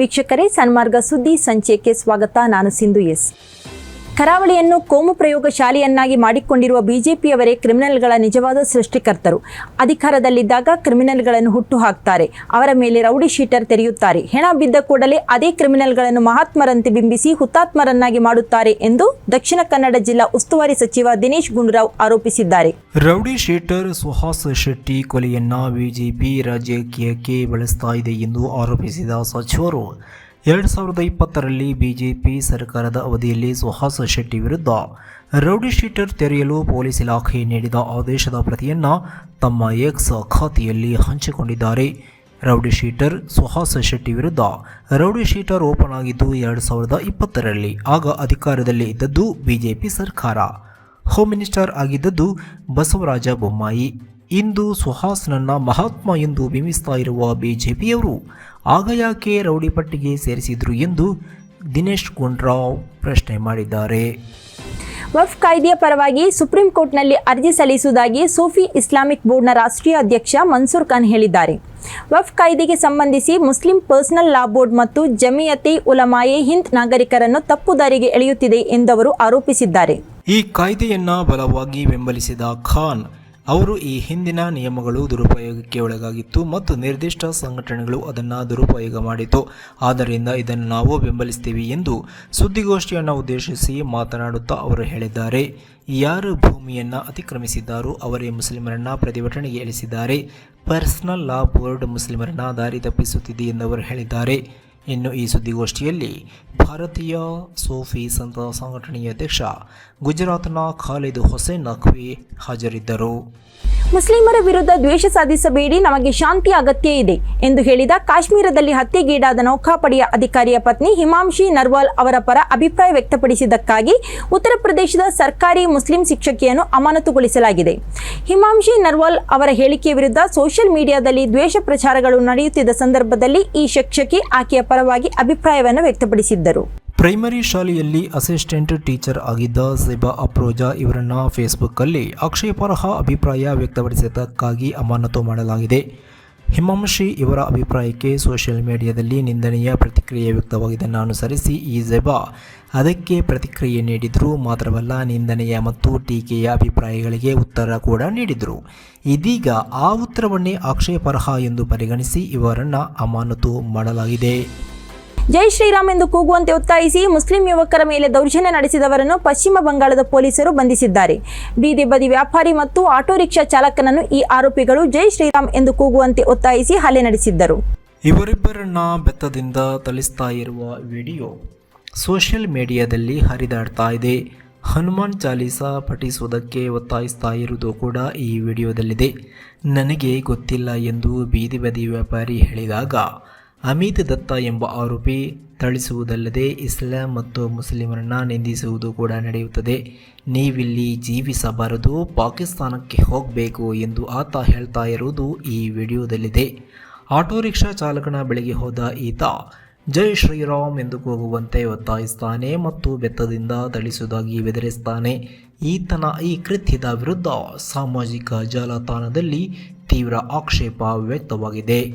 ವೀಕ್ಷಕರೇ ಸನ್ಮಾರ್ಗ ಸುದ್ದಿ ಸಂಚಯಕ್ಕೆ ಸ್ವಾಗತ. ನಾನು ಸಿಂಧು ಎಸ್. ಕರಾವಳಿಯನ್ನು ಕೋಮು ಪ್ರಯೋಗ ಶಾಲೆಯನ್ನಾಗಿ ಮಾಡಿಕೊಂಡಿರುವ ಬಿಜೆಪಿಯವರೇ ಕ್ರಿಮಿನಲ್ಗಳ ನಿಜವಾದ ಸೃಷ್ಟಿಕರ್ತರು. ಅಧಿಕಾರದಲ್ಲಿದ್ದಾಗ ಕ್ರಿಮಿನಲ್ಗಳನ್ನು ಹುಟ್ಟು ಹಾಕ್ತಾರೆ ಅವರ ಮೇಲೆ ರೌಡಿ ಶೀಟರ್ ತೆರೆಯುತ್ತಾರೆ. ಹೆಣ ಬಿದ್ದ ಕೂಡಲೇ ಅದೇ ಕ್ರಿಮಿನಲ್ಗಳನ್ನು ಮಹಾತ್ಮರಂತೆ ಬಿಂಬಿಸಿ ಹುತಾತ್ಮರನ್ನಾಗಿ ಮಾಡುತ್ತಾರೆ ಎಂದು ದಕ್ಷಿಣ ಕನ್ನಡ ಜಿಲ್ಲಾ ಉಸ್ತುವಾರಿ ಸಚಿವ ದಿನೇಶ್ ಗುಂಡೂರಾವ್ ಆರೋಪಿಸಿದ್ದಾರೆ. ರೌಡಿ ಶೀಟರ್ ಸುಹಾಸ್ ಶೆಟ್ಟಿ ಕೊಲೆಯನ್ನ ಬಿಜೆಪಿ ರಾಜಕೀಯಕ್ಕೆ ಬಳಸ್ತಾ ಇದೆ ಎಂದು ಆರೋಪಿಸಿದ ಸಚಿವರು ಎರಡು ಸಾವಿರದ ಇಪ್ಪತ್ತರಲ್ಲಿ ಬಿಜೆಪಿ ಸರ್ಕಾರದ ಅವಧಿಯಲ್ಲಿ ಸುಹಾಸ ಶೆಟ್ಟಿ ವಿರುದ್ಧ ರೌಡಿ ಶೀಟರ್ ತೆರೆಯಲು ಪೊಲೀಸ್ ಇಲಾಖೆ ನೀಡಿದ ಆದೇಶದ ಪ್ರತಿಯನ್ನು ತಮ್ಮ ಎಕ್ಸ್ ಖಾತೆಯಲ್ಲಿ ಹಂಚಿಕೊಂಡಿದ್ದಾರೆ. ರೌಡಿ ಶೀಟರ್ ಸುಹಾಸ ಶೆಟ್ಟಿ ವಿರುದ್ಧ ರೌಡಿ ಶೀಟರ್ ಓಪನ್ ಆಗಿದ್ದು ಎರಡು ಸಾವಿರದ ಇಪ್ಪತ್ತರಲ್ಲಿ, ಆಗ ಅಧಿಕಾರದಲ್ಲಿ ಇದ್ದದ್ದು ಬಿಜೆಪಿ ಸರ್ಕಾರ. ಹೋಮ್ ಮಿನಿಸ್ಟರ್ ಆಗಿದ್ದದ್ದು ಬಸವರಾಜ ಬೊಮ್ಮಾಯಿ. ಇಂದು ಸುಹಾಸ್ನನ್ನ ಮಹಾತ್ಮ ಎಂದು ಬಿಂಬಿಸ್ತಾ ಇರುವ ಬಿಜೆಪಿಯವರು ಆಗ ಯಾಕೆ ರೌಡಿ ಪಟ್ಟಿಗೆ ಸೇರಿಸಿದ್ರು ಎಂದು ದಿನೇಶ್ ಗುಂಡ್ರಾವ್ ಪ್ರಶ್ನೆ ಮಾಡಿದ್ದಾರೆ. ವಫ್ ಕಾಯ್ದೆಯ ಪರವಾಗಿ ಸುಪ್ರೀಂ ಕೋರ್ಟ್ನಲ್ಲಿ ಅರ್ಜಿ ಸಲ್ಲಿಸುವುದಾಗಿ ಸೂಫಿ ಇಸ್ಲಾಮಿಕ್ ಬೋರ್ಡ್ನ ರಾಷ್ಟ್ರೀಯ ಅಧ್ಯಕ್ಷ ಮನ್ಸೂರ್ ಖಾನ್ ಹೇಳಿದ್ದಾರೆ. ವಫ್ ಕಾಯ್ದೆಗೆ ಸಂಬಂಧಿಸಿ ಮುಸ್ಲಿಂ ಪರ್ಸನಲ್ ಲಾ ಬೋರ್ಡ್ ಮತ್ತು ಜಮಿಯತೆ ಉಲಮಾಯೆ ಹಿಂದ್ ನಾಗರಿಕರನ್ನು ತಪ್ಪು ದಾರಿಗೆ ಎಳೆಯುತ್ತಿದೆ ಎಂದವರು ಆರೋಪಿಸಿದ್ದಾರೆ. ಈ ಕಾಯ್ದೆಯನ್ನ ಬಲವಾಗಿ ಬೆಂಬಲಿಸಿದ ಖಾನ್ ಅವರು ಈ ಹಿಂದಿನ ನಿಯಮಗಳು ದುರುಪಯೋಗಕ್ಕೆ ಒಳಗಾಗಿತ್ತು ಮತ್ತು ನಿರ್ದಿಷ್ಟ ಸಂಘಟನೆಗಳು ಅದನ್ನು ದುರುಪಯೋಗ ಮಾಡಿತು. ಆದ್ದರಿಂದ ಇದನ್ನು ನಾವು ಬೆಂಬಲಿಸ್ತೀವಿ ಎಂದು ಸುದ್ದಿಗೋಷ್ಠಿಯನ್ನು ಉದ್ದೇಶಿಸಿ ಮಾತನಾಡುತ್ತಾ ಅವರು ಹೇಳಿದ್ದಾರೆ. ಯಾರು ಭೂಮಿಯನ್ನು ಅತಿಕ್ರಮಿಸಿದ್ದಾರೋ ಅವರೇ ಮುಸ್ಲಿಮರನ್ನ ಪ್ರತಿಭಟನೆಗೆ ಇಳಿಸಿದ್ದಾರೆ. ಪರ್ಸನಲ್ ಲಾ ಬೋರ್ಡ್ ಮುಸ್ಲಿಮರನ್ನ ದಾರಿ ತಪ್ಪಿಸುತ್ತಿದೆ ಎಂದು ಅವರು ಹೇಳಿದ್ದಾರೆ. ಇನ್ನು ಈ ಸುದ್ದಿಗೋಷ್ಠಿಯಲ್ಲಿ ಭಾರತೀಯ ಸೂಫಿ ಸಂತ ಸಂಘಟನೆಯ ಅಧ್ಯಕ್ಷ ಗುಜರಾತ್ನ ಖಾಲಿದ್ ಹುಸೇನ್ ನಖ್ವಿ ಹಾಜರಿದ್ದರು. ಮುಸ್ಲಿಮರ ವಿರುದ್ಧ ದ್ವೇಷ ಸಾಧಿಸಬೇಡಿ, ನಮಗೆ ಶಾಂತಿ ಅಗತ್ಯ ಇದೆ ಎಂದು ಹೇಳಿದ ಕಾಶ್ಮೀರದಲ್ಲಿ ಹತ್ಯೆಗೀಡಾದ ನೌಕಾಪಡೆಯ ಅಧಿಕಾರಿಯ ಪತ್ನಿ ಹಿಮಾಂಶಿ ನರ್ವಾಲ್ ಅವರ ಪರ ಅಭಿಪ್ರಾಯ ವ್ಯಕ್ತಪಡಿಸಿದ್ದಕ್ಕಾಗಿ ಉತ್ತರ ಪ್ರದೇಶದ ಸರ್ಕಾರಿ ಮುಸ್ಲಿಂ ಶಿಕ್ಷಕಿಯನ್ನು ಅಮಾನತುಗೊಳಿಸಲಾಗಿದೆ. ಹಿಮಾಂಶಿ ನರ್ವಾಲ್ ಅವರ ಹೇಳಿಕೆಯ ವಿರುದ್ಧ ಸೋಷಿಯಲ್ ಮೀಡಿಯಾದಲ್ಲಿ ದ್ವೇಷ ಪ್ರಚಾರಗಳು ನಡೆಯುತ್ತಿದ್ದ ಸಂದರ್ಭದಲ್ಲಿ ಈ ಶಿಕ್ಷಕಿ ಆಕೆಯ ಪರವಾಗಿ ಅಭಿಪ್ರಾಯವನ್ನು ವ್ಯಕ್ತಪಡಿಸಿದ್ದರು. ಪ್ರೈಮರಿ ಶಾಲೆಯಲ್ಲಿ ಅಸಿಸ್ಟೆಂಟ್ ಟೀಚರ್ ಆಗಿದ್ದ ಝೆಬಾ ಅಪ್ರೋಜಾ ಇವರನ್ನು ಫೇಸ್ಬುಕ್ಕಲ್ಲಿ ಆಕ್ಷೇಪಾರ್ಹ ಅಭಿಪ್ರಾಯ ವ್ಯಕ್ತಪಡಿಸಿದ್ದಕ್ಕಾಗಿ ಅಮಾನತು ಮಾಡಲಾಗಿದೆ. ಹಿಮಾಂಶಿ ಇವರ ಅಭಿಪ್ರಾಯಕ್ಕೆ ಸೋಷಿಯಲ್ ಮೀಡಿಯಾದಲ್ಲಿ ನಿಂದನೆಯ ಪ್ರತಿಕ್ರಿಯೆ ವ್ಯಕ್ತವಾಗಿದ್ದನ್ನು ಅನುಸರಿಸಿ ಈ ಝೆಬಾ ಅದಕ್ಕೆ ಪ್ರತಿಕ್ರಿಯೆ ನೀಡಿದ್ರು ಮಾತ್ರವಲ್ಲ, ನಿಂದನೆಯ ಮತ್ತು ಟೀಕೆಯ ಅಭಿಪ್ರಾಯಗಳಿಗೆ ಉತ್ತರ ಕೂಡ ನೀಡಿದರು. ಇದೀಗ ಆ ಉತ್ತರವನ್ನೇ ಆಕ್ಷೇಪಾರ್ಹ ಎಂದು ಪರಿಗಣಿಸಿ ಇವರನ್ನು ಅಮಾನತು ಮಾಡಲಾಗಿದೆ. ಜೈ ಶ್ರೀರಾಮ್ ಎಂದು ಕೂಗುವಂತೆ ಒತ್ತಾಯಿಸಿ ಮುಸ್ಲಿಂ ಯುವಕರ ಮೇಲೆ ದೌರ್ಜನ್ಯ ನಡೆಸಿದವರನ್ನು ಪಶ್ಚಿಮ ಬಂಗಾಳದ ಪೊಲೀಸರು ಬಂಧಿಸಿದ್ದಾರೆ. ಬೀದಿ ಬದಿ ವ್ಯಾಪಾರಿ ಮತ್ತು ಆಟೋ ರಿಕ್ಷಾ ಚಾಲಕನನ್ನು ಈ ಆರೋಪಿಗಳು ಜೈ ಶ್ರೀರಾಮ್ ಎಂದು ಕೂಗುವಂತೆ ಒತ್ತಾಯಿಸಿ ಹಲ್ಲೆ ನಡೆಸಿದ್ದರು. ಇವರಿಬ್ಬರನ್ನ ಬೆತ್ತದಿಂದ ತಳಿಸ್ತಾ ಇರುವ ವಿಡಿಯೋ ಸೋಷಿಯಲ್ ಮೀಡಿಯಾದಲ್ಲಿ ಹರಿದಾಡ್ತಾ ಇದೆ. ಹನುಮಾನ್ ಚಾಲೀಸ ಪಠಿಸುವುದಕ್ಕೆ ಒತ್ತಾಯಿಸ್ತಾ ಇರುವುದು ಕೂಡ ಈ ವಿಡಿಯೋದಲ್ಲಿದೆ. ನನಗೆ ಗೊತ್ತಿಲ್ಲ ಎಂದು ಬೀದಿ ಬದಿ ವ್ಯಾಪಾರಿ ಹೇಳಿದಾಗ ಅಮಿತ್ ದತ್ತ ಎಂಬ ಆರೋಪಿ ಥಳಿಸುವುದಲ್ಲದೆ ಇಸ್ಲಾಂ ಮತ್ತು ಮುಸ್ಲಿಮರನ್ನ ನಿಂದಿಸುವುದು ಕೂಡ ನಡೆಯುತ್ತದೆ. ನೀವಿಲ್ಲಿ ಜೀವಿಸಬಾರದು, ಪಾಕಿಸ್ತಾನಕ್ಕೆ ಹೋಗಬೇಕು ಎಂದು ಆತ ಹೇಳ್ತಾ ಇರುವುದು ಈ ವಿಡಿಯೋದಲ್ಲಿದೆ. ಆಟೋ ರಿಕ್ಷಾ ಚಾಲಕನ ಬಳಿಗೆ ಹೋದ ಈತ, ಜೈ ಶ್ರೀರಾಮ್ ಎಂದು ಕೂಗುವಂತೆ ಒತ್ತಾಯಿಸ್ತಾನೆ ಮತ್ತು ಬೆತ್ತದಿಂದ ಥಳಿಸುವುದಾಗಿ ಬೆದರಿಸ್ತಾನೆ. ಈತನ ಈ ಕೃತ್ಯದ ವಿರುದ್ಧ ಸಾಮಾಜಿಕ ಜಾಲತಾಣದಲ್ಲಿ ತೀವ್ರ ಆಕ್ಷೇಪ ವ್ಯಕ್ತವಾಗಿದೆ.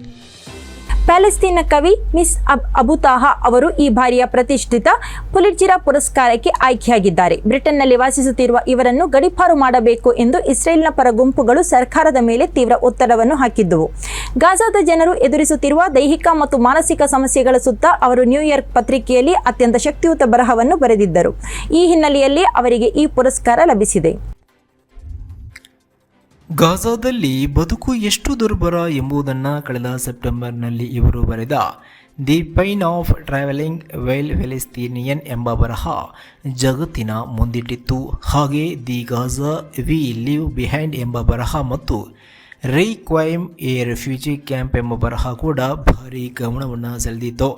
ಪ್ಯಾಲೆಸ್ತೀನ್ನ ಕವಿ ಮಿಸ್ ಅಬ್ ಅಬುತಾಹಾ ಅವರು ಈ ಬಾರಿಯ ಪ್ರತಿಷ್ಠಿತ ಪುಲಿಟ್ಜಿರ ಪುರಸ್ಕಾರಕ್ಕೆ ಆಯ್ಕೆಯಾಗಿದ್ದಾರೆ. ಬ್ರಿಟನ್ನಲ್ಲಿ ವಾಸಿಸುತ್ತಿರುವ ಇವರನ್ನು ಗಡಿಪಾರು ಮಾಡಬೇಕು ಎಂದು ಇಸ್ರೇಲ್ನ ಪರ ಗುಂಪುಗಳು ಸರ್ಕಾರದ ಮೇಲೆ ತೀವ್ರ ಒತ್ತಡವನ್ನು ಹಾಕಿದ್ದವು. ಗಾಜಾದ ಜನರು ಎದುರಿಸುತ್ತಿರುವ ದೈಹಿಕ ಮತ್ತು ಮಾನಸಿಕ ಸಮಸ್ಯೆಗಳ ಸುತ್ತ ಅವರು ನ್ಯೂಯಾರ್ಕ್ ಪತ್ರಿಕೆಯಲ್ಲಿ ಅತ್ಯಂತ ಶಕ್ತಿಯುತ ಬರಹವನ್ನು ಬರೆದಿದ್ದರು. ಈ ಹಿನ್ನೆಲೆಯಲ್ಲಿ ಅವರಿಗೆ ಈ ಪುರಸ್ಕಾರ ಲಭಿಸಿದೆ. ಗಾಜಾದಲ್ಲಿ ಬದುಕು ಎಷ್ಟು ದುರ್ಬರ ಎಂಬುದನ್ನು ಕಳೆದ ಸೆಪ್ಟೆಂಬರ್ನಲ್ಲಿ ಇವರು ಬರೆದ the pain of travelling while Palestinian ಎಂಬ ಬರಹ ಜಗತ್ತಿನ ಮುಂದಿಟ್ಟಿತ್ತು. ಹಾಗೆ the Gaza we live behind ಎಂಬ ಬರಹ ಮತ್ತು ರೈ ಕ್ವೈಮ್ ಎ ರೆಫ್ಯೂಜಿ ಕ್ಯಾಂಪ್ ಎಂಬ ಬರಹ ಕೂಡ ಭಾರಿ ಗಮನವನ್ನು ಸೆಳೆದಿತ್ತು.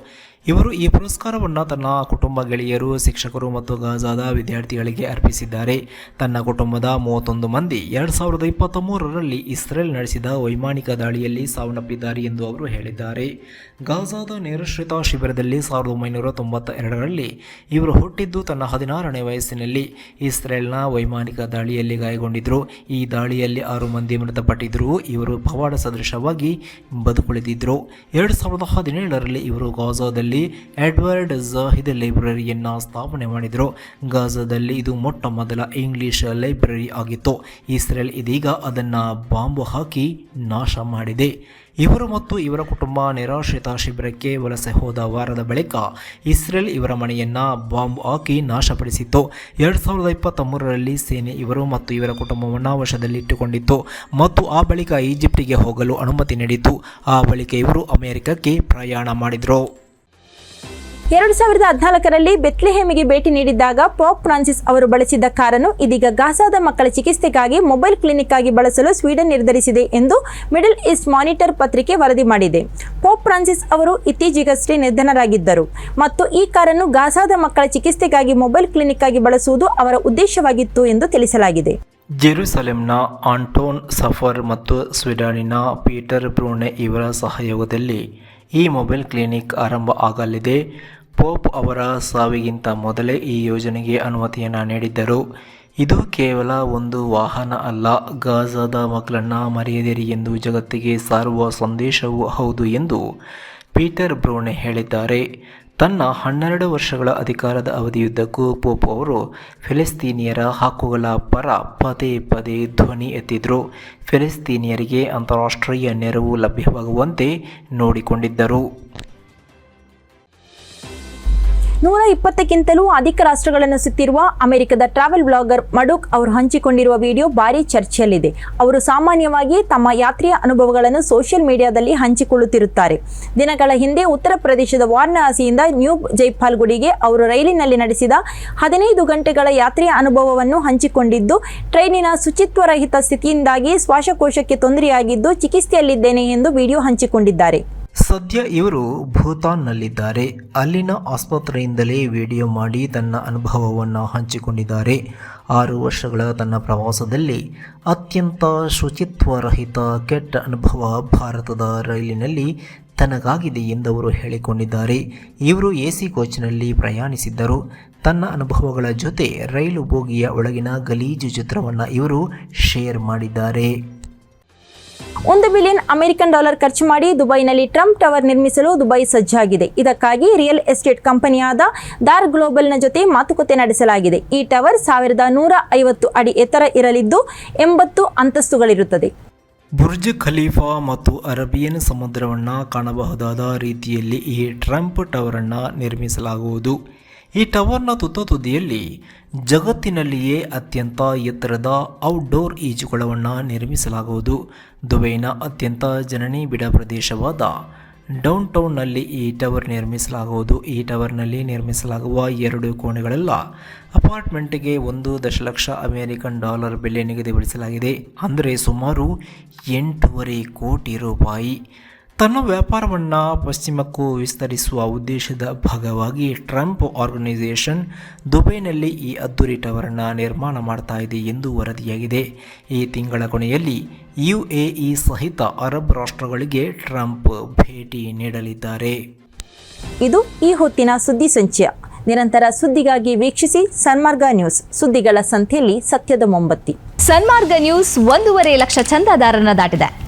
ಇವರು ಈ ಪುರಸ್ಕಾರವನ್ನು ತನ್ನ ಕುಟುಂಬ ಗೆಳೆಯರು, ಶಿಕ್ಷಕರು ಮತ್ತು ಗಾಜಾದ ವಿದ್ಯಾರ್ಥಿಗಳಿಗೆ ಅರ್ಪಿಸಿದ್ದಾರೆ. ತನ್ನ ಕುಟುಂಬದ ಮೂವತ್ತೊಂದು ಮಂದಿ ಎರಡು ಸಾವಿರದ ಇಪ್ಪತ್ತ ಮೂರರಲ್ಲಿ ಇಸ್ರೇಲ್ ನಡೆಸಿದ ವೈಮಾನಿಕ ದಾಳಿಯಲ್ಲಿ ಸಾವನ್ನಪ್ಪಿದ್ದಾರೆ ಎಂದು ಅವರು ಹೇಳಿದ್ದಾರೆ. ಗಾಜಾದ ನಿರಾಶ್ರಿತ ಶಿಬಿರದಲ್ಲಿ ಸಾವಿರದ ಒಂಬೈನೂರ ತೊಂಬತ್ತ ಎರಡರಲ್ಲಿ ಇವರು ಹುಟ್ಟಿದ್ದು ತನ್ನ ಹದಿನಾರನೇ ವಯಸ್ಸಿನಲ್ಲಿ. ಇಸ್ರೇಲ್ನ ವೈಮಾನಿಕ ದಾಳಿಯಲ್ಲಿ ಗಾಯಗೊಂಡಿದ್ದರು ಈ ದಾಳಿಯಲ್ಲಿ ಆರು ಮಂದಿ ಮೃತಪಟ್ಟಿದ್ದರು ಇವರು ಪವಾಡ ಸದೃಶವಾಗಿ ಬದುಕುಳಿದಿದ್ದರು ಎರಡು ಸಾವಿರದ ಹದಿನೇಳರಲ್ಲಿ ಇವರು ಗಾಜಾದಲ್ಲಿ ಎಡ್ವರ್ಡ್ ಜಾಹಿದ್ ಲೈಬ್ರರಿಯನ್ನು ಸ್ಥಾಪನೆ ಮಾಡಿದರು. ಗಾಜಾದಲ್ಲಿ ಇದು ಮೊಟ್ಟ ಮೊದಲ ಇಂಗ್ಲಿಷ್ ಲೈಬ್ರರಿ ಆಗಿತ್ತು. ಇಸ್ರೇಲ್ ಇದೀಗ ಅದನ್ನು ಬಾಂಬು ಹಾಕಿ ನಾಶ ಮಾಡಿದೆ. ಇವರು ಮತ್ತು ಇವರ ಕುಟುಂಬ ನಿರಾಶ್ರಿತ ಶಿಬಿರಕ್ಕೆ ವಲಸೆ ಹೋದ ವಾರದ ಬಳಿಕ ಇಸ್ರೇಲ್ ಇವರ ಮನೆಯನ್ನು ಬಾಂಬ್ ಹಾಕಿ ನಾಶಪಡಿಸಿತ್ತು. ಎರಡು ಸಾವಿರದ ಇಪ್ಪತ್ತ ಮೂರರಲ್ಲಿ ಸೇನೆ ಇವರು ಮತ್ತು ಇವರ ಕುಟುಂಬವನ್ನು ವಶದಲ್ಲಿಟ್ಟುಕೊಂಡಿತ್ತು ಮತ್ತು ಆ ಬಳಿಕ ಈಜಿಪ್ಟಿಗೆ ಹೋಗಲು ಅನುಮತಿ ನೀಡಿತು ಆ ಬಳಿಕ ಇವರು ಅಮೆರಿಕಕ್ಕೆ ಪ್ರಯಾಣ ಮಾಡಿದರು. ಎರಡು ಸಾವಿರದ ಹದಿನಾಲ್ಕರಲ್ಲಿ ಬೆತ್ಲೆಹೇಮಿಗೆ ಭೇಟಿ ನೀಡಿದ್ದಾಗ ಪೋಪ್ ಫ್ರಾನ್ಸಿಸ್ ಅವರು ಬಳಸಿದ್ದ ಕಾರನ್ನು ಇದೀಗ ಗಾಸಾದ ಮಕ್ಕಳ ಚಿಕಿತ್ಸೆಗಾಗಿ ಮೊಬೈಲ್ ಕ್ಲಿನಿಕ್ ಆಗಿ ಬಳಸಲು ಸ್ವೀಡನ್ ನಿರ್ಧರಿಸಿದೆ ಎಂದು ಮಿಡಲ್ ಈಸ್ಟ್ ಮಾನಿಟರ್ ಪತ್ರಿಕೆ ವರದಿ ಮಾಡಿದೆ. ಪೋಪ್ ಫ್ರಾನ್ಸಿಸ್ ಅವರು ಇತ್ತೀಚೆಗಷ್ಟೇ ನಿಧನರಾಗಿದ್ದರು ಮತ್ತು ಈ ಕಾರನ್ನು ಗಾಸಾದ ಮಕ್ಕಳ ಚಿಕಿತ್ಸೆಗಾಗಿ ಮೊಬೈಲ್ ಕ್ಲಿನಿಕ್ ಆಗಿ ಬಳಸುವುದು ಅವರ ಉದ್ದೇಶವಾಗಿತ್ತು ಎಂದು ತಿಳಿಸಲಾಗಿದೆ. ಜೆರುಸಲೆಂನ ಆಂಟೋನ್ ಸಫರ್ ಮತ್ತು ಸ್ವೀಡನಿನ ಪೀಟರ್ ಬ್ರೂನೆ ಇವರ ಸಹಯೋಗದಲ್ಲಿ ಈ ಮೊಬೈಲ್ ಕ್ಲಿನಿಕ್ ಆರಂಭ ಆಗಲಿದೆ. ಪೋಪ್ ಅವರ ಸಾವಿಗಿಂತ ಮೊದಲೇ ಈ ಯೋಜನೆಗೆ ಅನುಮತಿಯನ್ನು ನೀಡಿದ್ದರು. ಇದು ಕೇವಲ ಒಂದು ವಾಹನ ಅಲ್ಲ, ಗಾಜಾದ ಮಕ್ಕಳನ್ನು ಮರೆಯದಿರಿ ಎಂದು ಜಗತ್ತಿಗೆ ಸಾರುವ ಸಂದೇಶವೂ ಹೌದು ಎಂದು ಪೀಟರ್ ಬ್ರೋಣೆ ಹೇಳಿದ್ದಾರೆ. ತನ್ನ ಹನ್ನೆರಡು ವರ್ಷಗಳ ಅಧಿಕಾರದ ಅವಧಿಯುದ್ದಕ್ಕೂ ಪೋಪ್ ಅವರು ಫಿಲಿಸ್ತೀನಿಯರ ಹಕ್ಕುಗಳ ಪರ ಪದೇ ಪದೇ ಧ್ವನಿ ಎತ್ತಿದ್ರು. ಫಿಲಿಸ್ತೀನಿಯರಿಗೆ ಅಂತಾರಾಷ್ಟ್ರೀಯ ನೆರವು ಲಭ್ಯವಾಗುವಂತೆ ನೋಡಿಕೊಂಡಿದ್ದರು. ನೂರ ಇಪ್ಪತ್ತಕ್ಕಿಂತಲೂ ಅಧಿಕ ರಾಷ್ಟ್ರಗಳನ್ನು ಸುತ್ತಿರುವ ಅಮೆರಿಕದ ಟ್ರಾವೆಲ್ ಬ್ಲಾಗರ್ ಮಡುಕ್ ಅವರು ಹಂಚಿಕೊಂಡಿರುವ ವಿಡಿಯೋ ಭಾರಿ ಚರ್ಚೆಯಲ್ಲಿದೆ. ಅವರು ಸಾಮಾನ್ಯವಾಗಿ ತಮ್ಮ ಯಾತ್ರೆಯ ಅನುಭವಗಳನ್ನು ಸೋಷಿಯಲ್ ಮೀಡಿಯಾದಲ್ಲಿ ಹಂಚಿಕೊಳ್ಳುತ್ತಿರುತ್ತಾರೆ. ದಿನಗಳ ಹಿಂದೆ ಉತ್ತರ ಪ್ರದೇಶದ ವಾರಣಾಸಿಯಿಂದ ನ್ಯೂ ಜೈಪಾಲ್ ಗುಡಿಗೆ ಅವರು ರೈಲಿನಲ್ಲಿ ನಡೆಸಿದ ಹದಿನೈದು ಗಂಟೆಗಳ ಯಾತ್ರೆಯ ಅನುಭವವನ್ನು ಹಂಚಿಕೊಂಡಿದ್ದು, ಟ್ರೈನಿನ ಶುಚಿತ್ವರಹಿತ ಸ್ಥಿತಿಯಿಂದಾಗಿ ಶ್ವಾಸಕೋಶಕ್ಕೆ ತೊಂದರೆಯಾಗಿದ್ದು ಚಿಕಿತ್ಸೆಯಲ್ಲಿದ್ದೇನೆ ಎಂದು ವಿಡಿಯೋ ಹಂಚಿಕೊಂಡಿದ್ದಾರೆ. ಸದ್ಯ ಇವರು ಭೂತಾನ್ನಲ್ಲಿದ್ದಾರೆ. ಅಲ್ಲಿನ ಆಸ್ಪತ್ರೆಯಿಂದಲೇ ವಿಡಿಯೋ ಮಾಡಿ ತನ್ನ ಅನುಭವವನ್ನು ಹಂಚಿಕೊಂಡಿದ್ದಾರೆ. ಆರು ವರ್ಷಗಳ ತನ್ನ ಪ್ರವಾಸದಲ್ಲಿ ಅತ್ಯಂತ ಶುಚಿತ್ವರಹಿತ ಕೆಟ್ಟ ಅನುಭವ ಭಾರತದ ರೈಲಿನಲ್ಲಿ ತನಗಾಗಿದೆ ಎಂದವರು ಹೇಳಿಕೊಂಡಿದ್ದಾರೆ. ಇವರು ಎ ಸಿ ಕೋಚ್ನಲ್ಲಿ ಪ್ರಯಾಣಿಸಿದ್ದರು. ತನ್ನ ಅನುಭವಗಳ ಜೊತೆ ರೈಲು ಬೋಗಿಯ ಒಳಗಿನ ಗಲೀಜು ಚಿತ್ರವನ್ನು ಇವರು ಶೇರ್ ಮಾಡಿದ್ದಾರೆ. ಒಂದು ಬಿಲಿಯನ್ ಅಮೆರಿಕನ್ ಡಾಲರ್ ಖರ್ಚು ಮಾಡಿ ದುಬೈನಲ್ಲಿ ಟ್ರಂಪ್ ಟವರ್ ನಿರ್ಮಿಸಲು ದುಬೈ ಸಜ್ಜಾಗಿದೆ. ಇದಕ್ಕಾಗಿ ರಿಯಲ್ ಎಸ್ಟೇಟ್ ಕಂಪನಿಯಾದ ದಾರ್ ಗ್ಲೋಬಲ್ನ ಜೊತೆ ಮಾತುಕತೆ ನಡೆಸಲಾಗಿದೆ. ಈ ಟವರ್ ಸಾವಿರದ ನೂರ ಐವತ್ತು ಅಡಿ ಎತ್ತರ ಇರಲಿದ್ದು ಎಂಬತ್ತು ಅಂತಸ್ತುಗಳಿರುತ್ತದೆ. ಬುರ್ಜ್ ಖಲೀಫಾ ಮತ್ತು ಅರಬಿಯನ್ ಸಮುದ್ರವನ್ನು ಕಾಣಬಹುದಾದ ರೀತಿಯಲ್ಲಿ ಈ ಟ್ರಂಪ್ ಟವರನ್ನು ನಿರ್ಮಿಸಲಾಗುವುದು. ಈ ಟವರ್ನ ತುತ್ತ ತುದಿಯಲ್ಲಿ ಜಗತ್ತಿನಲ್ಲಿಯೇ ಅತ್ಯಂತ ಎತ್ತರದ ಔಟ್ಡೋರ್ ಈಜುಕೊಳವನ್ನು ನಿರ್ಮಿಸಲಾಗುವುದು. ದುಬೈನ ಅತ್ಯಂತ ಜನನಿ ಬಿಡ ಪ್ರದೇಶವಾದ ಡೌನ್ ಟೌನ್ನಲ್ಲಿ ಈ ಟವರ್ ನಿರ್ಮಿಸಲಾಗುವುದು. ಈ ಟವರ್ನಲ್ಲಿ ನಿರ್ಮಿಸಲಾಗುವ ಎರಡು ಕೋಣೆಗಳೆಲ್ಲ ಅಪಾರ್ಟ್ಮೆಂಟ್ಗೆ ಒಂದು ದಶಲಕ್ಷ ಅಮೆರಿಕನ್ ಡಾಲರ್ ಬೆಲೆ ನಿಗದಿಪಡಿಸಲಾಗಿದೆ. ಅಂದರೆ ಸುಮಾರು ಎಂಟೂವರೆ ಕೋಟಿ ರೂಪಾಯಿ. ತನ್ನ ವ್ಯಾಪಾರವನ್ನು ಪಶ್ಚಿಮಕ್ಕೂ ವಿಸ್ತರಿಸುವ ಉದ್ದೇಶದ ಭಾಗವಾಗಿ ಟ್ರಂಪ್ ಆರ್ಗನೈಸೇಷನ್ ದುಬೈನಲ್ಲಿ ಈ ಅದ್ದೂರಿ ಟವರನ್ನು ನಿರ್ಮಾಣ ಮಾಡ್ತಾ ಇದೆ ಎಂದು ವರದಿಯಾಗಿದೆ. ಈ ತಿಂಗಳ ಕೊನೆಯಲ್ಲಿ ಯು ಎ ಇ ಸಹಿತ ಅರಬ್ ರಾಷ್ಟ್ರಗಳಿಗೆ ಟ್ರಂಪ್ ಭೇಟಿ ನೀಡಲಿದ್ದಾರೆ. ಇದು ಈ ಹೊತ್ತಿನ ಸುದ್ದಿ ಸಂಚಯ. ನಿರಂತರ ಸುದ್ದಿಗಾಗಿ ವೀಕ್ಷಿಸಿ ಸನ್ಮಾರ್ಗ ನ್ಯೂಸ್. ಸುದ್ದಿಗಳ ಸಂತೆಯಲ್ಲಿ ಸತ್ಯದ ಮೊಂಬತ್ತಿ. ಸನ್ಮಾರ್ಗ ನ್ಯೂಸ್ ಒಂದೂವರೆ ಲಕ್ಷ ಚಂದಾದಾರನ ದಾಟಿದೆ.